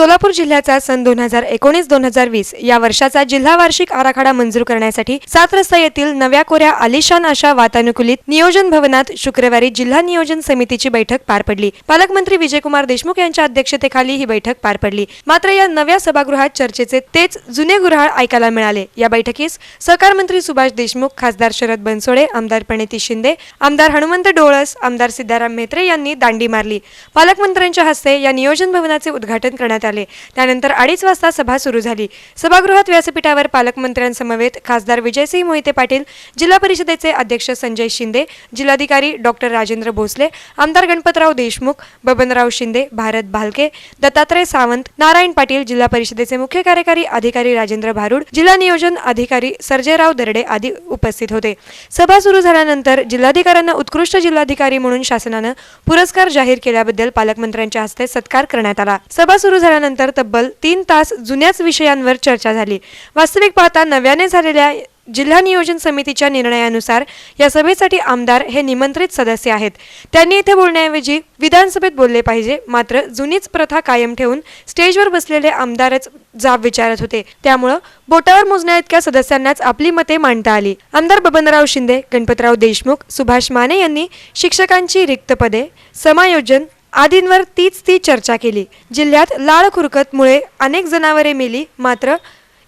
सोलापूर जिल्ह्याचा सन दोन हजार एकोणीस दोन हजार वीस या वर्षाचा जिल्हा वार्षिक आराखडा मंजूर करण्यासाठी सात रस्ता येथील नव्या कोऱ्या आलिशान अशा वातानुकूलित नियोजन भवनात शुक्रवारी जिल्हा नियोजन समितीची बैठक पार पडली. पालकमंत्री विजयकुमार देशमुख यांच्या अध्यक्षतेखाली ही बैठक पार पडली. मात्र या नव्या सभागृहात चर्चेचे तेच जुने गुऱ्हाळ ऐकायला मिळाले. या बैठकीस सहकार मंत्री सुभाष देशमुख खासदार शरद बनसोडे आमदार प्रणिती शिंदे आमदार हनुमंत डोळस आमदार सिद्धाराम म्हेत्रे यांनी दांडी मारली. पालकमंत्र्यांच्या हस्ते या नियोजन भवनाचे उद्घाटन करण्यात आले त्यानंतर अडीच वाजता सभा सुरू झाली. सभागृहात व्यासपीठावर पालकमंत्र्यांसमवेत खासदार विजयसिंह मोहिते पाटील जिल्हा परिषदेचे अध्यक्ष संजय शिंदे जिल्हाधिकारी डॉक्टर राजेंद्र भोसले आमदार गणपतराव देशमुख बबनराव शिंदे भारत भालके दत्तात्रय सावंत नारायण पाटील जिल्हा परिषदेचे मुख्य कार्यकारी अधिकारी राजेंद्र भारूड जिल्हा नियोजन अधिकारी सर्जेराव दर्डे आदी उपस्थित होते. सभा सुरू झाल्यानंतर जिल्हाधिकाऱ्यांना उत्कृष्ट जिल्हाधिकारी म्हणून शासनानं पुरस्कार जाहीर केल्याबद्दल पालकमंत्र्यांच्या हस्ते सत्कार करण्यात आला. सभा सुरू झाल्यानंतर तब्बल तीन तास जुन्याच विषयांवर चर्चा झाली. वास्तविक पाहता नव्याने झालेल्या जिल्हा नियोजन समितीच्या निर्णयानुसार या सभेसाठी आमदार हे निमंत्रित सदस्य आहेत. त्यांनी इथे बोलण्याऐवजी विधानसभेत बोलले पाहिजे. मात्र जुनीच प्रथा कायम ठेवून स्टेजवर बसलेले आमदारच जाब विचारत होते. त्यामुळं बोटावर मोजण्या इतक्या सदस्यांनाच आपली मते मांडता आली. आमदार बबनराव शिंदे गणपतराव देशमुख सुभाष माने यांनी शिक्षकांची रिक्त पदे समायोजन आदींवर तीच ती चर्चा केली. जिल्ह्यात लाळ खुरकतमुळे अनेक जनावरे मेली मात्र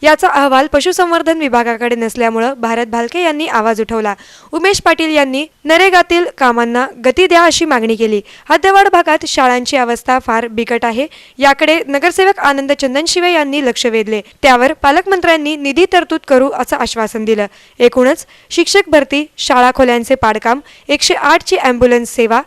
याचा अहवाल पशुसंवर्धन विभागाकडे नसल्यामुळं भारत भालके यांनी आवाज उठवला. उमेश पाटील यांनी नरेगातील कामांना गती द्या अशी मागणी केली. हद्दवाड भागात शाळांची अवस्था फार बिकट आहे. याकडे नगरसेवक आनंद चंदनशिवे यांनी लक्ष वेधले. त्यावर पालकमंत्र्यांनी निधी तरतूद करू असं आश्वासन दिलं. एकूणच शिक्षक भरती शाळा खोल्यांचे पाडकाम एकशे आठची ॲम्ब्युलन्स सेवा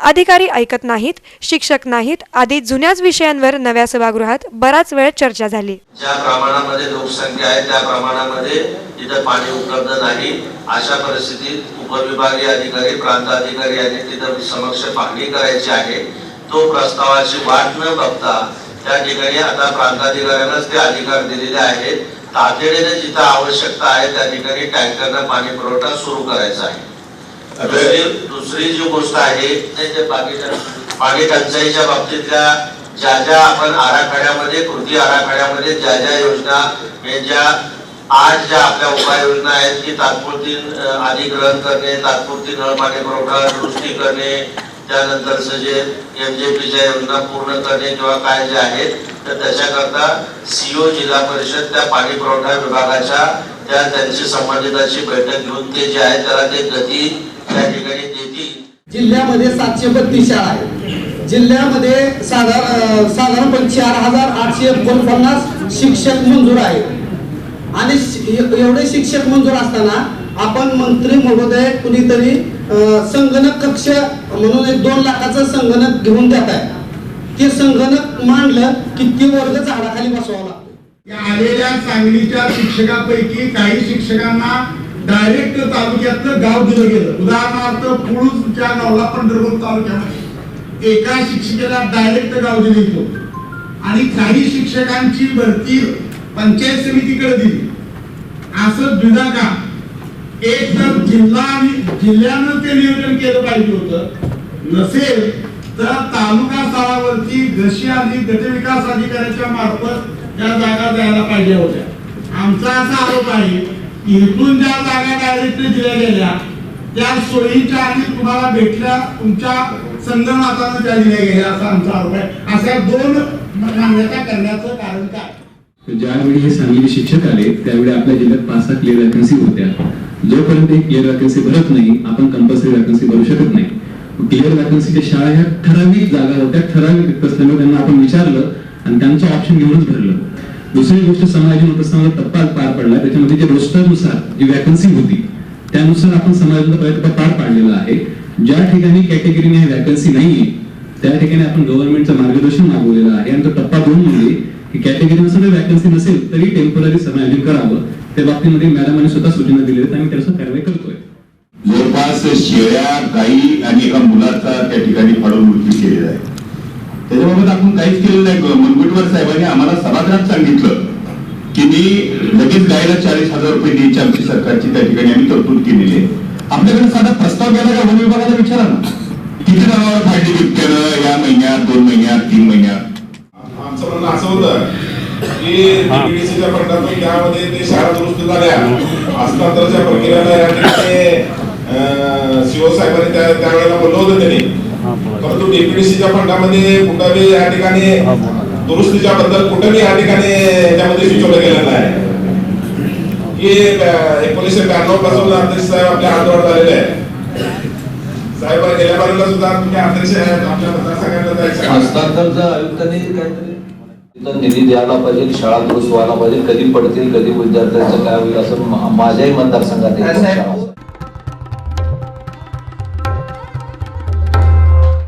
अधिकारी ऐकत नाहीत शिक्षक नाहीत आदी जुन्याच विषयांवर नव्या सभागृहात बराच वेळ चर्चा झाली. ज्या प्रमाणामध्ये लोकसंख्या आहे त्या प्रमाणामध्ये तिथं पाणी उपलब्ध नाही अशा परिस्थितीत उपविभागीय अधिकारी प्रांत अधिकारी यांनी तिथं समक्ष पाहणी करायची आहे. तो प्रस्तावाची वाट न बघता त्या ठिकाणी आता प्रांताधिकाऱ्यांनाच ते अधिकार दिलेले आहेत. तातडीने जिथे आवश्यकता आहे त्या ठिकाणी टँकरनं पाणी पुरवठा सुरू करायचा आहे. दुसरी जी गोष्ट आहे नाही ते पाणी टंचाईच्या बाबतीतल्या ज्या ज्या आपण आराखड्यामध्ये कृती आराखड्यामध्ये ज्या ज्या योजना ज्या आठ ज्या आपल्या उपाययोजना आहेत की तात्पुरती अधिग्रहण करणे तात्पुरती नळपाणी पुरवठा दुरुस्ती करणे त्यानंतरचं जे एमजेपीच्या योजना पूर्ण करणे किंवा काय जे आहेत तर त्याच्याकरता सीओ जिल्हा परिषद त्या पाणी पुरवठा विभागाच्या त्या त्यांची संबंधिताची बैठक घेऊन ते जे आहे त्याला ते गती त्या ठिकाणी देतील. जिल्ह्यामध्ये सातशे बत्तीस शाळा आहेत. जिल्ह्यामध्ये साधारण साधारणपणे चार हजार आठशे एकोणपन्नास शिक्षक मंजूर आहेत. आणि एवढे शिक्षक मंजूर असताना आपण मंत्री महोदय कुणीतरी संगणक कक्ष म्हणून एक दोन लाखाचं संगणक घेऊन देत आहे ते संगणक मांडलं की ते वर्ग झाडाखाली बसवावं लागतं. या आलेल्या सांगलीच्या शिक्षकापैकी काही शिक्षकांना डायरेक्ट तालुक्यातलं गाव दिलं गेलं. उदाहरणार्थ पुळूच्या गावला पंढरपूर तालुक्यामध्ये एका शिक्षिकेला डायरेक्ट गाव दिले गेलं. आणि काही शिक्षकांची भरती पंचायत समितीकडे दिली. असं द्विधा का एक तर जिल्हा आणि जिल्ह्यानं ते नियोजन केलं पाहिजे होतं. नसेल तर तालुका स्तरावरती जशी आधी गटविकास अधिकाऱ्याच्या मार्फत या जागा द्यायला पाहिजे होत्या. आमचा असा आरोप आहे की इथून ज्या जागा डायरेक्टली दिल्या गेल्या त्या सोयीच्या आणि तुम्हाला भेटल्या तुमच्या संगमातानं त्या दिल्या गेल्या असा आमचा आरोप आहे. अशा दोन मान्यता करण्याचं कारण काय? ज्यावेळी हे सांगली शिक्षक आले त्यावेळी आपल्या जिल्ह्यात पाच सहा क्लिअर वॅकन्सी होत्या. जोपर्यंत एक क्लिअर वॅकन्सी भरत नाही आपण कंपल्सरी वॅकन्सी भरू शकत नाही. क्लिअर वॅकन्सीच्या शाळा ह्या ठराविक जागा होत्या ठराविक असल्यामुळे त्यांना आपण विचारलं आणि त्यांचं ऑप्शन घेऊनच भरलं दुसरी गोष्ट समायोजन होत असताना टप्पा पार पडला. त्याच्यामध्ये जे रोस्टरनुसार जी वॅकन्सी होती त्यानुसार आपण समायोजनाचा प्रयत्न पार पाडलेला आहे. ज्या ठिकाणी कॅटेगरीने वॅकन्सी नाहीये त्या ठिकाणी आपण गव्हर्नमेंटचं मार्गदर्शन मागवलेलं आहे. आणि तो टप्पा दोन म्हणजे की कॅटेगरीनुसार जर वॅकन्सी नसेल तरी टेंपररी समायोजन करावं. त्या बाबतीमध्ये मॅडमांनी स्वतः सूचना दिली आहेत आणि त्यानुसार कारवाई करतोय. जवळपास शेळ्या गाई आणि एका मुलाचा त्या ठिकाणी फाडून मृत्यू केलेला आहे. त्याच्याबाबत आपण काहीच केलेलं नाही. मुनगुटवर साहेबांनी आम्हाला सभागृहात सांगितलं की मी लगेच गायला चाळीस हजार रुपये द्यायची आमची सरकारची त्या ठिकाणी आम्ही तरतूद केलेली आहे. आपल्याकडे साधा प्रस्ताव गेला का? वन विभागाला विचारा ना. किती नावावर फाडली बिबट्यानं या महिन्यात दोन महिन्यात तीन महिन्यात. आमचा म्हणणं असं होतं की फंडातून त्यामध्ये ते शाळा दुरुस्त झाल्या हस्तांतराच्या प्रक्रियेला या ठिकाणी अं, शिवसाहेबांनी त्या त्यावेळेला बोललं होतं त्यांनी. परंतु डीपीडीसीच्या फंडामध्ये कुठंही या ठिकाणी दुरुस्तीच्या बद्दल कुठंही या ठिकाणी त्यामध्ये सुचवलं गेलेलं नाही. की एकोणीसशे ब्याण्णवपासून अध्यक्ष साहेब आपल्या हातवर झालेले आहे साहेब गेल्या बाजूला सुद्धा तुम्ही अध्यक्ष आहेत आमच्या मतदारसंघातलं जायचं हस्तांतरचं आयुक्तांनी काहीतरी निधी द्यायला पाहिजे शाळा दुरुस्त व्हायला पाहिजे कधी पडतील कधी विद्यार्थ्यांचं काय होईल असं माझ्याही मतदारसंघात